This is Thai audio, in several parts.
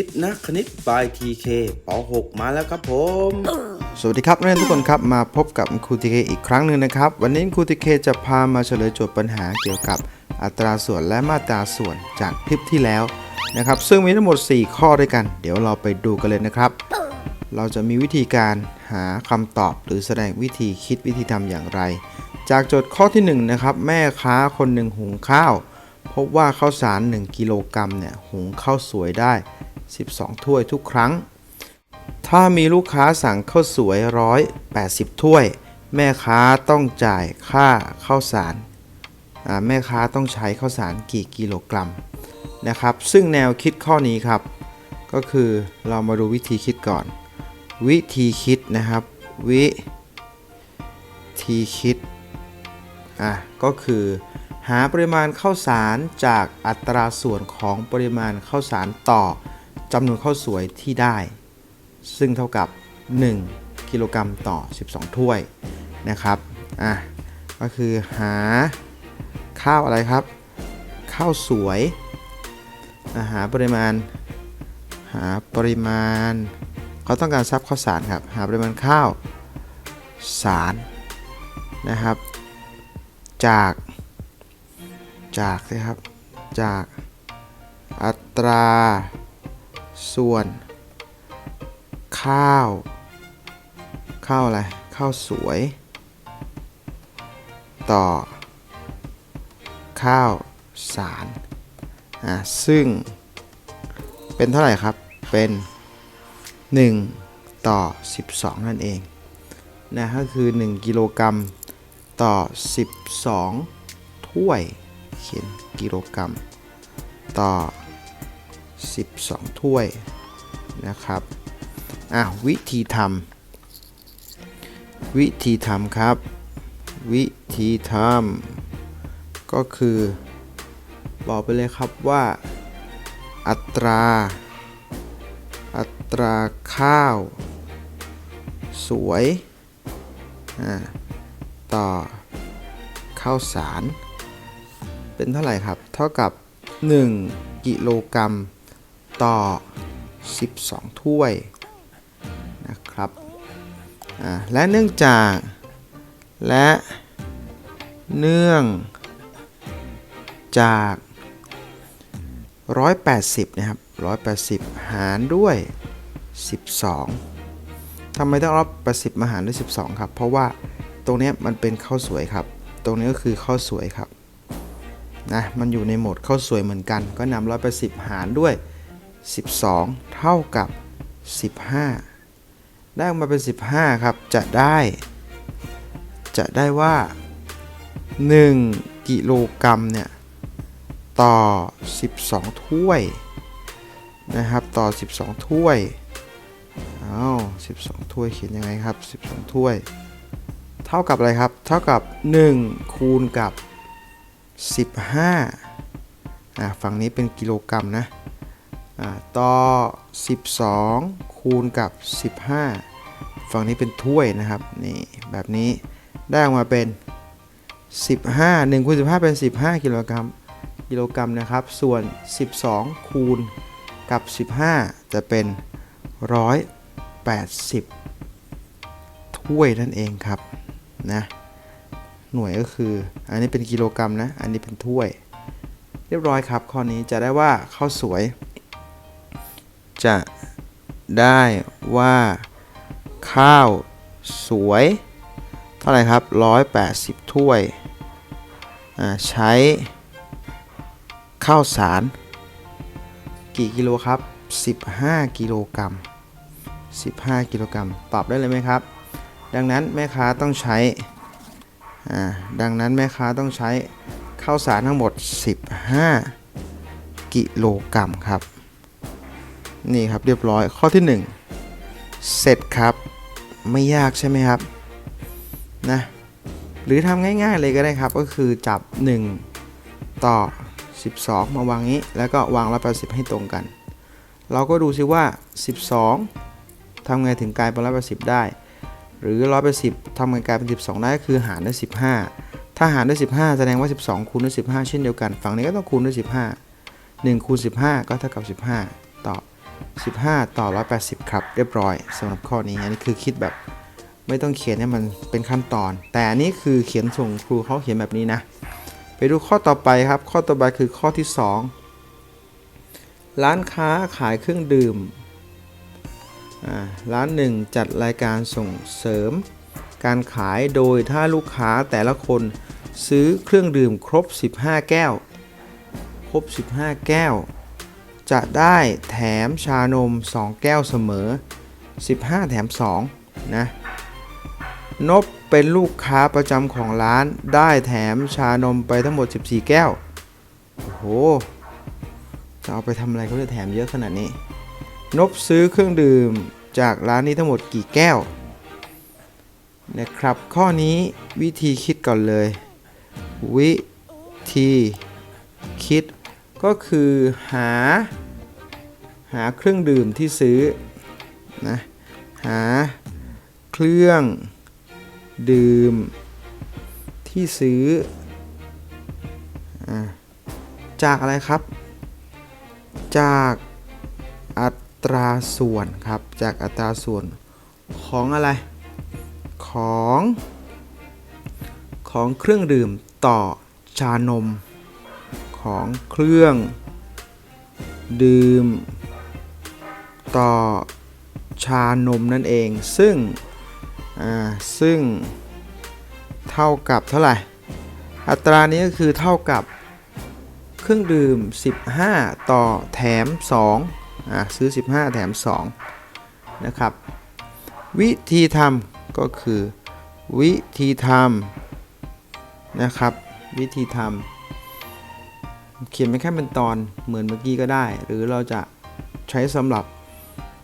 คิดนักคณิตบายทีเคป .6 มาแล้วครับผม สวัสดีครับนักเรียนทุกคนครับ มาพบกับครูทีเคอีกครั้งหนึ่งนะครับ วันนี้ครูทีเคจะพามาเฉลยโจทย์ปัญหาเกี่ยวกับอัตราส่วนและมาตราส่วนจากคลิปที่แล้วนะครับ ซึ่งมีทั้งหมด 4 ข้อด้วยกัน เดี๋ยวเราไปดูกันเลยนะครับ เราจะมีวิธีการหาคำตอบหรือแสดงวิธีคิดวิธีทำอย่างไร จากโจทย์ข้อที่1นะครับแม่ค้าคนหนึ่งหุงข้าวพบว่าข้าวสาร 1 กิโลกรัมเนี่ยหุงข้าวสวยได้ 12 ถ้วยทุกครั้ง ถ้ามีลูกค้าสั่งข้าวสวย 180 ถ้วย แม่ค้าต้องจ่ายค่าข้าวสารแม่ค้าต้องใช้ข้าวสารกี่กิโลกรัมนะครับ ซึ่งแนวคิดข้อนี้ครับ ก็คือเรามาดูวิธีคิดก่อน วิธีคิดนะครับ วิธีคิดอะก็คือหาปริมาณข้าวสารจากอัตราส่วนของปริมาณข้าวสารต่อ จำนวนข้าวสวยที่ได้ ซึ่งเท่ากับ 1 กิโลกรัมต่อ 12 ถ้วยนะครับอะก็คือหาข้าวอะไรครับ ข้าวสวยหาปริมาณ หาปริมาณเขาต้องการทรัพย์ข้าวสารครับ หาปริมาณข้าวสารนะครับ จากจากนะครับจากอัตรา ส่วน ข้าว ข้าวอะไร ข้าวสวย ต่อ ข้าวสารอะซึ่ง เป็นเท่าไหร่ครับ เป็น 1 ต่อ 12 นั่นเองนะก็คือ 1 กิโลกรัมต่อ 12 ถ้วย เขียนกิโลกรัม ต่อ 12 ถ้วยนะครับอะวิธีทำวิธีทำครับ วิธีทำก็คือบอกไปเลยครับว่าอัตรา อัตราข้าว สวยต่อข้าวสาร เป็นเท่าไหร่ครับ เท่ากับ 1 กิโลกรัม ต่อ 12 ถ้วยนะครับและเนื่องจากและเนื่องจาก 180 นะครับ 180 หารด้วย 12ทำไมต้องรับ80มาหารด้วย 12 ครับ เพราะว่าตรงนี้มันเป็นข้าวสวยครับ ตรงนี้ก็คือข้าวสวยครับนะมันอยู่ในโหมดข้าวสวยเหมือนกัน ก็นำ180 หารด้วย 12 เท่ากับ 15 ได้ออกมาเป็น 15 ครับ จะได้ จะได้ว่า 1 กิโลกรัมเนี่ย ต่อ 12 ถ้วย นะครับ ต่อ 12 ถ้วยอ้าว12 ถ้วยเขียนยังไงครับ 12 ถ้วย เท่ากับอะไรครับ เท่ากับ 1 คูณกับ 15อ่าฝั่งนี้เป็นกิโลกรัมนะ ต่อ 12 คูณกับ 15 ฝั่งนี้เป็นถ้วยนะครับนี่แบบนี้ได้ออกมาเป็น 15 1คูณ15 เป็น 15 กิโลกรัมกิโลกรัมนะครับ ส่วน 12 คูณกับ 15 จะเป็น 180 ถ้วยนั่นเองครับนะหน่วยก็คือ อันนี้เป็นกิโลกรัมนะ อันนี้เป็นถ้วย เรียบร้อยครับ ข้อนี้จะได้ว่าข้าวสวย จะได้ว่าข้าวสวย เท่าไหร่ครับ 180 ถ้วย ใช้ ข้าวสาร กี่กิโลครับ 15 กิโลกรัม 15 กิโลกรัม ตอบได้เลยไหมครับ ดังนั้นแม่ค้าต้องใช้ ดังนั้นแม่ค้าต้องใช้ข้าวสารทั้งหมด 15 กิโลกรัมครับ นี่ครับเรียบร้อยข้อที่ 1 เสร็จครับไม่ยากใช่ไหมครับนะหรือทำง่ายๆเลยก็ได้ครับ ก็คือจับ 1 ต่อ 12 มาวางนี้ แล้วก็วาง180ให้ตรงกัน เราก็ดูซิว่า 12ทำไงถึงกลายเป็น180ได้ หรือ180ทำไงกลายเป็น 12 ได้ก็คือหารด้วย15 ถ้าหารด้วย15 แสดงว่า 12 คูณด้วย15 เช่นเดียวกัน ฝั่งนี้ก็ต้องคูณด้วย15 1คูณ15 ก็เท่ากับ 15 15 ต่อ 180 ครับ เรียบร้อยสำหรับข้อนี้ อันนี้คือคิดแบบไม่ต้องเขียนให้มันเป็นขั้นตอน แต่อันนี้คือเขียนส่งครูเขาเขียนแบบนี้นะ ไปดูข้อต่อไปครับ ข้อต่อไปคือข้อที่ 2 ร้านค้าขายเครื่องดื่ม ร้านหนึ่งจัดรายการส่งเสริม การขายโดยถ้าลูกค้าแต่ละคนซื้อเครื่องดื่มครบ 15 แก้ว ครบ 15 แก้ว จะได้แถมชานม 2 แก้วเสมอ 15 แถม 2 นะ นบเป็นลูกค้าประจำของร้านได้แถมชานมไปทั้งหมด 14 แก้ว โอ้โห จะเอาไปทำอะไรเขาจะแถมเยอะขนาดนี้ นบซื้อเครื่องดื่มจากร้านนี้ทั้งหมดกี่แก้ว นะครับ ข้อนี้วิธีคิดก่อนเลย วิธีคิด ก็คือหา หาเครื่องดื่มที่ซื้อนะหาเครื่องดื่มที่ซื้ออจากอะไรครับ จากอัตราส่วนครับ จากอัตราส่วนของอะไร ของ ของเครื่องดื่มต่อชานม ของเครื่อง ดื่ม ต่อชานมนั่นเอง ซึ่งซึ่งเท่ากับเท่าไหร่ อัตรานี้ก็คือเท่ากับเครื่องดื่ม 15 ต่อแถม2อ่าซื้อ 15 แถม 2 นะครับ วิธีทำก็คือวิธีทำนะครับ วิธีทำ เขียนไม่แค่เป็นตอนเหมือนเมื่อกี้ก็ได้ หรือเราจะใช้สำหรับ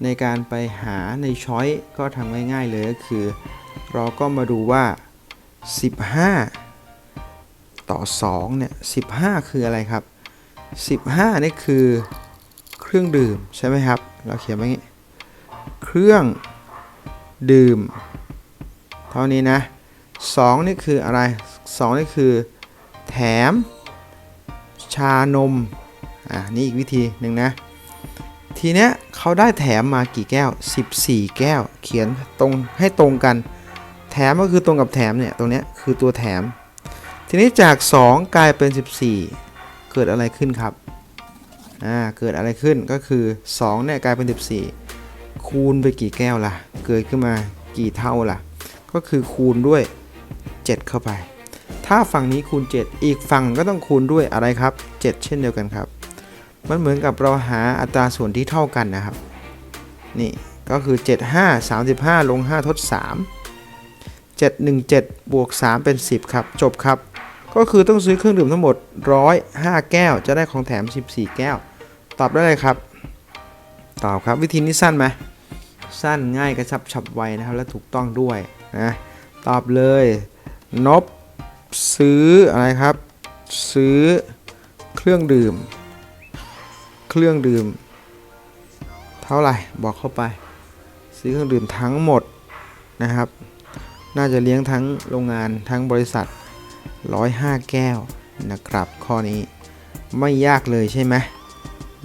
ในการไปหาในช้อยก็ทำง่ายๆเลยก็คือ เราก็มาดูว่า 15 ต่อ2เนี่ย15 คืออะไรครับ 15นี่คือเครื่องดื่มใช่ไหมครับ เราเขียนไว้อย่างนี้เครื่องดื่ม เท่านี้นะ 2 นี่คืออะไร 2 นี่คือแถม ชานม อ่า นี่อีกวิธีหนึ่งนะ ทีเนี้ยเขาได้แถมมากี่แก้ว 14 แก้ว เขียนตรงให้ตรงกัน แถมก็คือตรงกับแถมเนี่ย ตรงเนี้ยคือตัวแถม ทีนี้จาก 2 กลายเป็น 14 เกิดอะไรขึ้นครับ อ่า เกิดอะไรขึ้นก็คือ2เนี่ยกลายเป็น 14 คูณไปกี่แก้วล่ะ เกิดขึ้นมากี่เท่าล่ะ ก็คือคูณด้วย 7 เข้าไป ถ้าฝั่งนี้คูณ 7 อีกฝั่งก็ต้องคูณด้วยอะไรครับ 7 เช่นเดียวกันครับ มันเหมือนกับเราหาอัตราส่วนที่เท่ากันนะครับ นี่ก็คือ 7 5 35 ลง 5 ทด 3 7 1 7 บวก 3 เป็น 10 ครับ จบครับ ก็คือต้องซื้อเครื่องดื่มทั้งหมด 105 แก้ว จะได้ของแถม 14 แก้ว ตอบได้เลยครับ ตอบครับ วิธีนี้สั้นไหมสั้นง่ายกระชับฉับไวนะครับ และถูกต้องด้วยนะ ตอบเลย นบ ซื้ออะไรครับ ซื้อเครื่องดื่ม เครื่องดื่ม เท่าไหร่บอกเข้าไป ซื้อเครื่องดื่มทั้งหมดนะครับ น่าจะเลี้ยงทั้งโรงงานทั้งบริษัท 105 แก้วนะครับ ข้อนี้ไม่ยากเลยใช่ไหม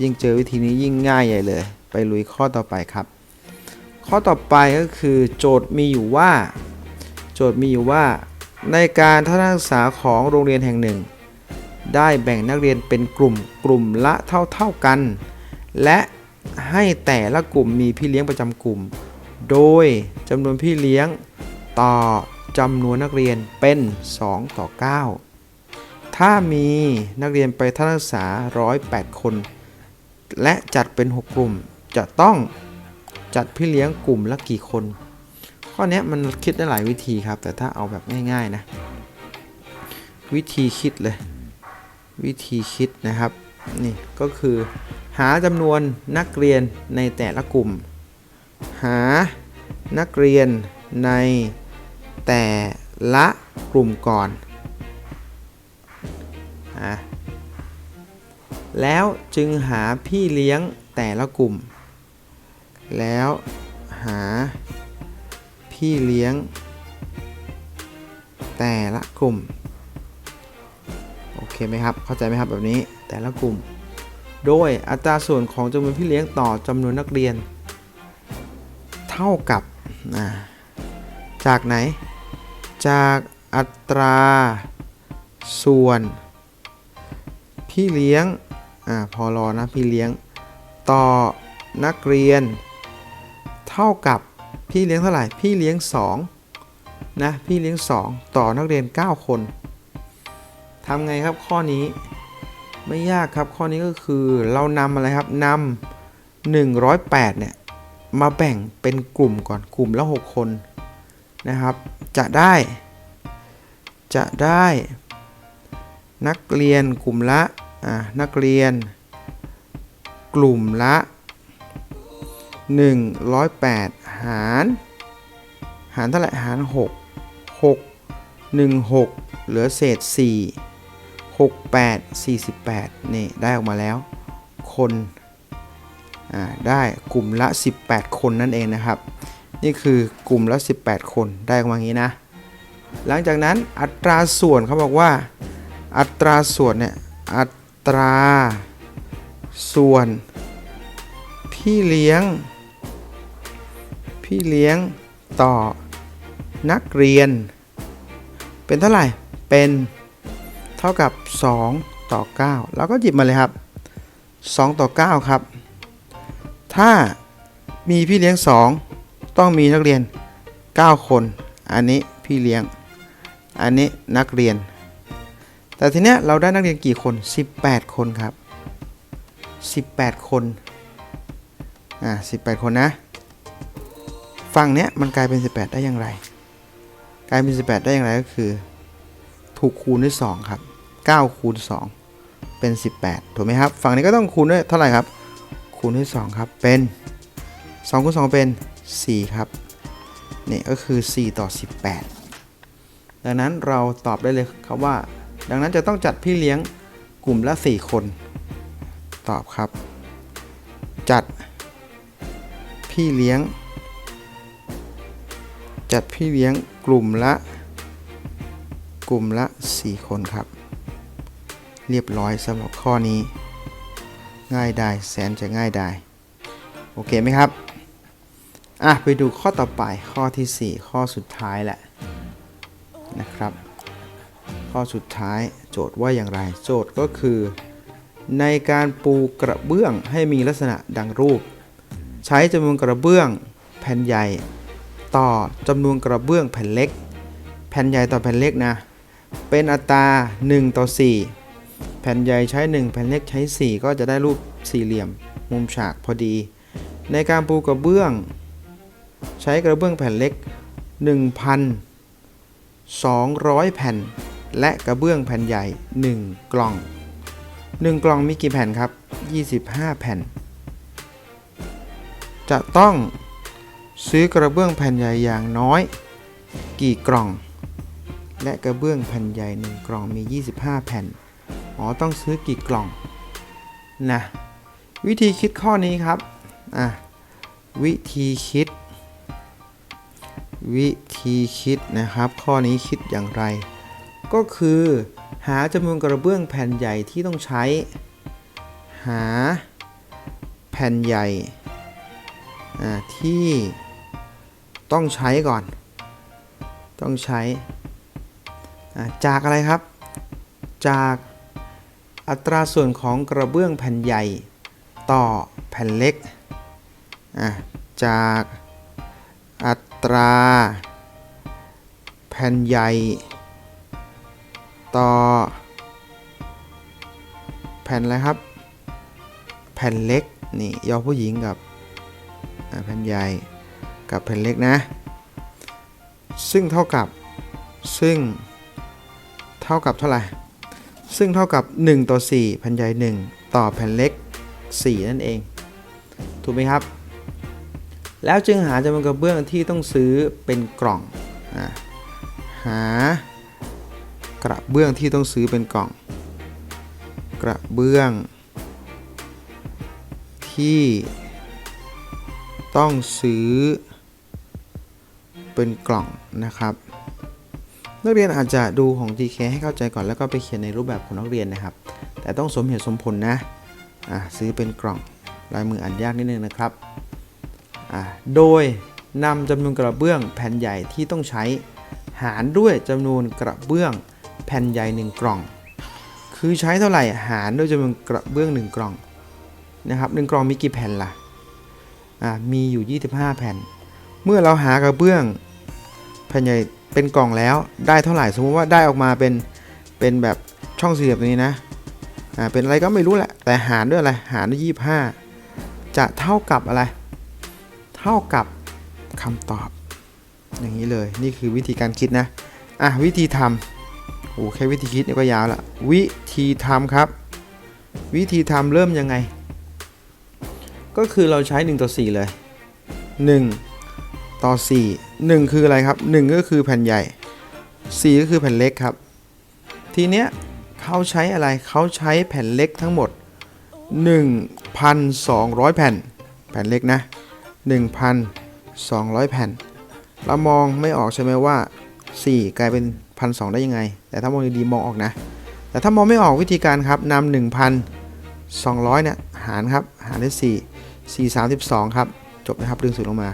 ยิ่งเจอวิธีนี้ยิ่งง่ายใหญ่เลย ไปลุยข้อต่อไปครับ ข้อต่อไปก็คือโจทย์มีอยู่ว่า โจทย์มีอยู่ว่า ในการทัศนศึกษาของโรงเรียนแห่งหนึ่ง ได้แบ่งนักเรียนเป็นกลุ่มกลุ่มละเท่าๆกัน และให้แต่ละกลุ่มมีพี่เลี้ยงประจำกลุ่ม โดยจำนวนพี่เลี้ยงต่อจำนวนนักเรียนเป็น 2 ต่อ 9 ถ้ามีนักเรียนไปทัศนศึกษา 108 คน และจัดเป็น 6 กลุ่มจะต้องจัดพี่เลี้ยงกลุ่มละกี่คน ข้อนี้มันคิดได้หลายวิธีครับ แต่ถ้าเอาแบบง่ายๆนะ วิธีคิดเลย วิธีคิดนะครับ นี่ก็คือหาจำนวนนักเรียนในแต่ละกลุ่ม หานักเรียนในแต่ละกลุ่มก่อนอะแล้วจึงหาพี่เลี้ยงแต่ละกลุ่ม แล้วหา พี่เลี้ยง แต่ละกลุ่ม โอเคไหมครับ เข้าใจไหมครับแบบนี้แต่ละกลุ่ม โดยอัตราส่วนของจำนวนพี่เลี้ยงต่อจำนวนนักเรียน เท่ากับจากไหน จากอัตราส่วน พี่เลี้ยงอ่าพอรอนะพี่เลี้ยงต่อนักเรียน เท่ากับ พี่เลี้ยงเท่าไหร่ พี่เลี้ยง2นะ พี่เลี้ยง 2 ต่อนักเรียน 9 คนทำไงครับข้อนี้ไม่ยากครับข้อนี้ก็คือเรานำอะไรครับนำ108เนี่ยมาแบ่งเป็นกลุ่มก่อนกลุ่มละ 6 คนนะครับ จะได้ จะได้นักเรียนกลุ่มละอ่านักเรียน กลุ่มละ 108 หาร หารเท่าไหร่หาร 6 6 1 6 เหลือเศษ 4 6 8 48 นี่ ได้ออกมาแล้ว คนได้กลุ่มละ 18 คนนั่นเองนะครับ นี่คือกลุ่มละ 18 คนได้ออกมาอย่างนี้นะ หลังจากนั้นอัตราส่วนเขาบอกว่า อัตราส่วนเนี่ยอัตราส่วนพี่เลี้ยง พี่เลี้ยงต่อนักเรียน เป็นเท่าไหร่ เป็นเท่ากับ 2 ต่อ 9 แล้วก็หยิบมาเลยครับ 2 ต่อ 9 ครับ ถ้ามีพี่เลี้ยง 2 ต้องมีนักเรียน 9 คน อันนี้พี่เลี้ยง อันนี้นักเรียน แต่ทีเนี้ยเราได้นักเรียนกี่คน 18 คนครับ 18 คน อ่า18 คนนะ ฝั่งเนี้ยมันกลายเป็น 18 ได้อย่างไร กลายเป็น 18 ได้อย่างไรก็คือ ถูกคูณด้วย 2 ครับ 9 คูณ 2 เป็น 18 ถูกไหมครับ ฝั่งนี้ก็ต้องคูณด้วยเท่าไหร่ครับ คูณด้วย 2 ครับ เป็น 2 คูณ 2 เป็น 4 ครับ นี่ก็คือ 4 ต่อ 18 ดังนั้นเราตอบได้เลยครับว่า ดังนั้นจะต้องจัดพี่เลี้ยงกลุ่มละ 4 คน ตอบครับ จัดพี่เลี้ยง จัดพี่เลี้ยงกลุ่มละ กลุ่มละ 4 คนครับ เรียบร้อยสำหรับข้อนี้ ง่ายได้แสนจะง่ายได้ โอเคไหมครับ อะ ไปดูข้อต่อไปข้อทีสี่ 4 ข้อสุดท้ายแหละนะครับ ข้อสุดท้ายโจทย์ว่าอย่างไร โจทย์ก็คือ ในการปูกระเบื้องให้มีลักษณะดังรูป ใช้จำนวนกระเบื้องแผ่นใหญ่ ต่อจำนวนกระเบื้องแผ่นเล็ก แผ่นใหญ่ต่อแผ่นเล็กนะ เป็นอัตรา 1 ต่อ 4 แผ่นใหญ่ใช้ 1 แผ่นเล็กใช้ 4 ก็จะได้รูปสี่เหลี่ยม มุมฉากพอดี ในการปูกระเบื้อง ใช้กระเบื้องแผ่นเล็ก 1,200 แผ่น และกระเบื้องแผ่นใหญ่ 1 กล่อง 1 กล่องมีกี่แผ่นครับ 25 แผ่น จะต้อง ซื้อกระเบื้องแผ่นใหญ่อย่างน้อย กี่กล่อง และกระเบื้องแผ่นใหญ่1กล่องมี 25 แผ่น อ๋อ ต้องซื้อกี่กล่องนะวิธีคิดข้อนี้ครับ อะ วิธีคิด วิธีคิดนะครับ ข้อนี้คิดอย่างไร ก็คือหาจำนวนกระเบื้องแผ่นใหญ่ที่ต้องใช้ หาแผ่นใหญ่อ่าที่ ต้องใช้ก่อน ต้องใช้จากอะไรครับ จากอัตราส่วนของกระเบื้องแผ่นใหญ่ต่อแผ่นเล็ก จากอัตรา แผ่นใหญ่ ต่อ แผ่นอะไรครับ แผ่นเล็ก นี่ยอผู้หญิงกับแผ่นใหญ่ กับแผ่นเล็กนะ ซึ่งเท่ากับ ซึ่ง เท่ากับเท่าไหร่ ซึ่งเท่ากับ 1 ต่อ 4 แผ่นใหญ่ 1 ต่อแผ่นเล็ก 4 นั่นเอง ถูกไหมครับ แล้วจึงหาจำนวนกระเบื้องที่ต้องซื้อเป็นกล่องอหากระเบื้องที่ต้องซื้อเป็นกล่อง กระเบื้อง ที่ต้องซื้อ เป็นกล่องนะครับ นักเรียนอาจจะดูของ GK ให้เข้าใจก่อนแล้วก็ไปเขียนในรูปแบบของนักเรียนนะครับ แต่ต้องสมเหตุสมผลนะอะซื้อเป็นกล่องลายมืออ่านยากนิดนึงนะครับอะโดยนำจำนวนกระเบื้องแผ่นใหญ่ที่ต้องใช้หารด้วยจำนวนกระเบื้องแผ่นใหญ่หนึ่งกล่อง คือใช้เท่าไหร่หารด้วยจำนวนกระเบื้องหนึ่งกล่องนะครับหนึ่งกล่องมีกี่แผ่นล่ะอะมีอยู่ 25 แผ่น เมื่อเราหากระเบื้อง ผ่นใหญ่เป็นกล่องแล้วได้เท่าไหร่สมมติว่าได้ออกมาเป็นเป็นแบบช่องสี่เหลี่ยมตรงนี้นะอ่าเป็นอะไรก็ไม่รู้แหละแต่หารด้วยอะไรหารด้วย25จะเท่ากับอะไร เท่ากับคำตอบ อย่างนี้เลยนี่คือวิธีการคิดนะอะวิธีทำโอ้แค่วิธีคิดเนี่ยก็ยาวละวิธีทำครับ วิธีทำเริ่มยังไง ก็คือเราใช้1ต่อ4เลย 1 ต่อ 4 1 คืออะไรครับ 1 ก็คือแผ่นใหญ่ 4 ก็คือแผ่นเล็กครับ ทีเนี้ยเขาใช้อะไรเขาใช้แผ่นเล็กทั้งหมด 1,200 แผ่น แผ่นเล็กนะ 1,200 แผ่น เรามองไม่ออกใช่ไหมว่า 4 กลายเป็น 1,200 ได้ยังไง แต่ถ้ามองดีๆมองออกนะ แต่ถ้ามองไม่ออกวิธีการครับนำ1,200เนี่ยหารครับ หารด้วย4 4 32 ครับ จบนะครับดึงสูตรลงมา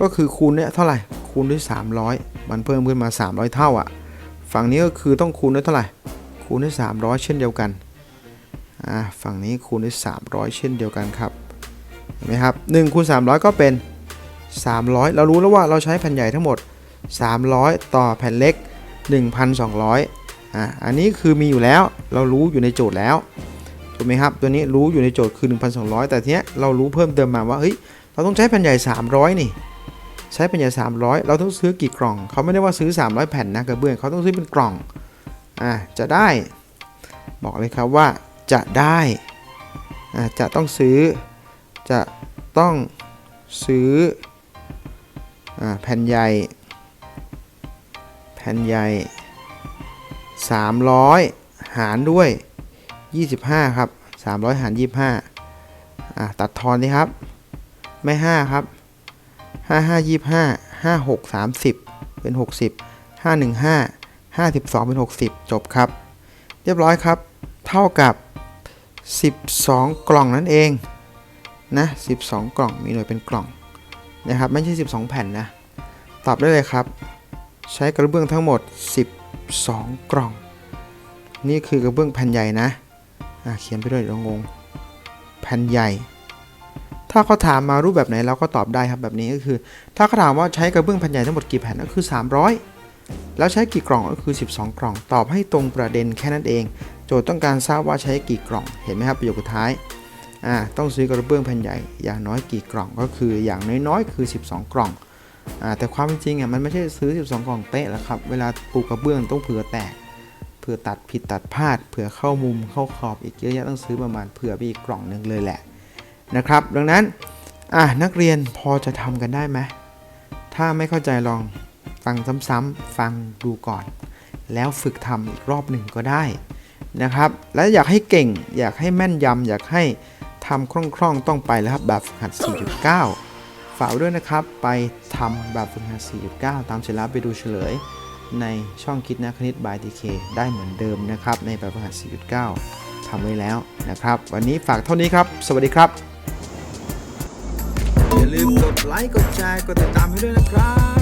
ก็คือคูณเนี่ยเท่าไหร่คูณด้วย 300 มันเพิ่มขึ้นมา 300 เท่าอะฝั่งนี้ก็คือต้องคูณด้วยเท่าไหร่คูณด้วย 300 เช่นเดียวกันอ่าฝั่งนี้คูณด้วย 300 เช่นเดียวกันครับเห็นไหมครับ1คูณ300 ก็เป็น 300 เรารู้แล้วว่าเราใช้แผ่นใหญ่ทั้งหมด 300 ต่อแผ่นเล็ก 1,200อ่าอันนี้คือมีอยู่แล้วเรารู้อยู่ในโจทย์แล้วถูกไหมครับตัวนี้รู้อยู่ในโจทย์คือ 1,200 แต่ทีเนี้ยเรารู้เพิ่มเติมมาว่าเฮ้ยเราต้องใช้แผ่นใหญ่ 300 นี่ ใช้แผ่นใหญ่300 เราต้องซื้อกี่กล่อง เขาไม่ได้ว่าซื้อ 300 แผ่นนะกระเบื้องเขาต้องซื้อเป็นกล่องอ่าจะได้ บอกเลยครับว่าจะได้อ่าจะต้องซื้อ จะต้องซื้ออ่าแผ่นใหญ่ แผ่นใหญ่ 300 หารด้วย 25 ครับ 300 หาร 25อะตัดทอนดีครับ ไม่ 5 ครับ 5 5 25 5 6 30เป็น60 5 1 5 52เป็น60จบครับ เรียบร้อยครับ เท่ากับ12กล่องนั่นเองนะ12กล่องมีหน่วยเป็นกล่องนะครับไม่ใช่12แผ่นนะตอบได้เลยครับ ใช้กระเบื้องทั้งหมด 12 กล่อง นี่คือกระเบื้องแผ่นใหญ่นะอะเขียนไปด้วยเดี๋ยวงง แผ่นใหญ่ ถ้าเขาถามมารูปแบบไหนเราก็ตอบได้ครับแบบนี้ก็คือ ถ้าเขาถามว่าใช้กระเบื้องแผ่นใหญ่ทั้งหมดกี่แผ่นก็คือ 300 แล้วใช้กี่กล่องก็คือ 12 กล่อง ตอบให้ตรงประเด็นแค่นั้นเอง โจทย์ต้องการทราบว่าใช้กี่กล่อง เห็นไหมครับประโยคสุดท้ายอ่าต้องซื้อกระเบื้องแผ่นใหญ่อย่างน้อยกี่กล่องก็คืออย่างน้อยๆคือ 12 กล่องอ่าแต่ความจริงอะมันไม่ใช่ซื้อ 12 กล่องเป๊ะแล้วครับเวลาปูกระเบื้องต้องเผื่อแตกเผื่อตัดผิดตัดพลาดเผื่อเข้ามุมเข้าขอบอีกเยอะแยะต้องซื้อประมาณเผื่อไปอีกกล่องหนึ่งเลยแหละ นะครับ ดังนั้นอะนักเรียนพอจะทำกันได้ไหมถ้าไม่เข้าใจลองฟังซ้ำๆฟังดูก่อน แล้วฝึกทำอีกรอบหนึ่งก็ได้นะครับ และอยากให้เก่ง อยากให้แม่นยำอยากให้ทำคล่องๆต้องไปแล้วครับแบบฝึกหัด 4.9 ฝากด้วยนะครับ ไปทำแบบฝึกหัด 4.9 ตามเสร็จแล้วไปดูเฉลย ในช่องคิดนะคณิตบายทีเคได้เหมือนเดิมนะครับ ในแบบฝึกหัด 4.9 ทำไว้แล้วนะครับ วันนี้ฝากเท่านี้ครับ สวัสดีครับ อย่าลืมกดไลค์ กดแชร์ กดติดตามให้ด้วยนะครับ